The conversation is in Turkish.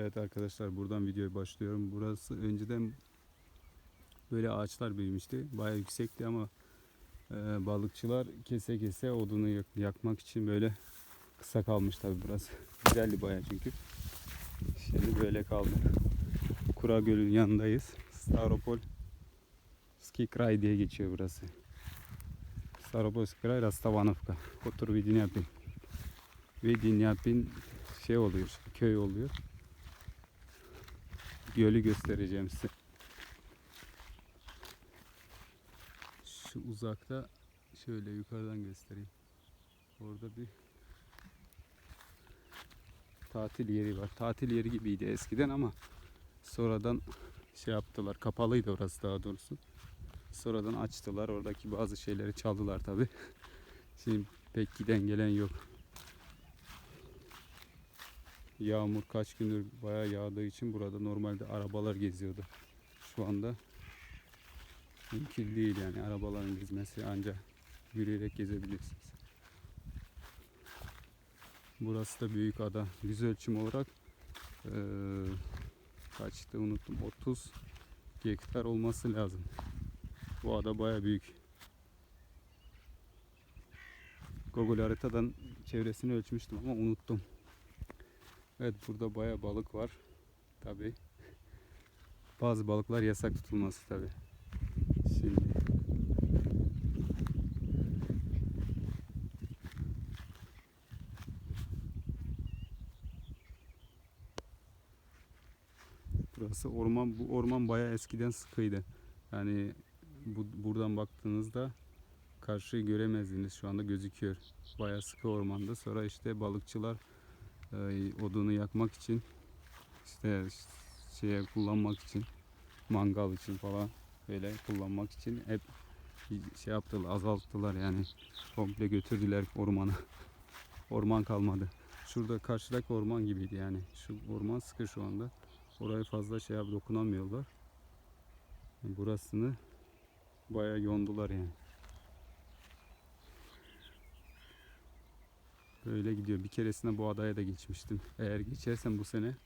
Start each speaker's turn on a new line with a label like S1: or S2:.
S1: Evet arkadaşlar buradan videoya başlıyorum. Burası önceden böyle ağaçlar büyümüştü. Bayağı yüksekti ama e, balıkçılar kese kese odunu yak- yakmak için böyle kısa kalmış tabi burası. Güzeldi bayağı çünkü. Şimdi böyle kaldı. Kura Gölü'nün yanındayız. Staropol Ski Kraj diye geçiyor burası. Staropol Ski Kraj Rastavanovka. Otur bir yapayım. Ve Dinyapin şey oluyor, köy oluyor. Gölü göstereceğim size. Şu uzakta şöyle yukarıdan göstereyim. Orada bir tatil yeri var. Tatil yeri gibiydi eskiden ama sonradan şey yaptılar. Kapalıydı orası daha doğrusu. Sonradan açtılar. Oradaki bazı şeyleri çaldılar tabi. Şimdi pek giden gelen yok. Yağmur kaç gündür bayağı yağdığı için burada normalde arabalar geziyordu. Şu anda mümkün değil yani arabaların gezmesi ancak yürüyerek gezebilirsiniz. Burası da büyük ada. Yüz ölçüm olarak eee kaçtı unuttum 30 hektar olması lazım. Bu ada baya büyük. Google haritadan çevresini ölçmüştüm ama unuttum. Evet burada baya balık var. Tabi. Bazı balıklar yasak tutulması tabi. Şimdi Burası orman. Bu orman bayağı eskiden sıkıydı. Yani bu, buradan baktığınızda karşıyı göremezdiniz. Şu anda gözüküyor. Bayağı sıkı ormanda. Sonra işte balıkçılar odunu yakmak için işte şeye kullanmak için mangal için falan böyle kullanmak için hep şey yaptılar azalttılar yani. Komple götürdüler ormanı orman kalmadı. Şurada karşıdaki orman gibiydi yani. Şu orman sıkı şu anda. Orayı fazla şey yap dokunamıyorlar. Burasını bayağı yondular yani Böyle gidiyor. Bir keresinde bu adaya da geçmiştim. Eğer geçersem bu sene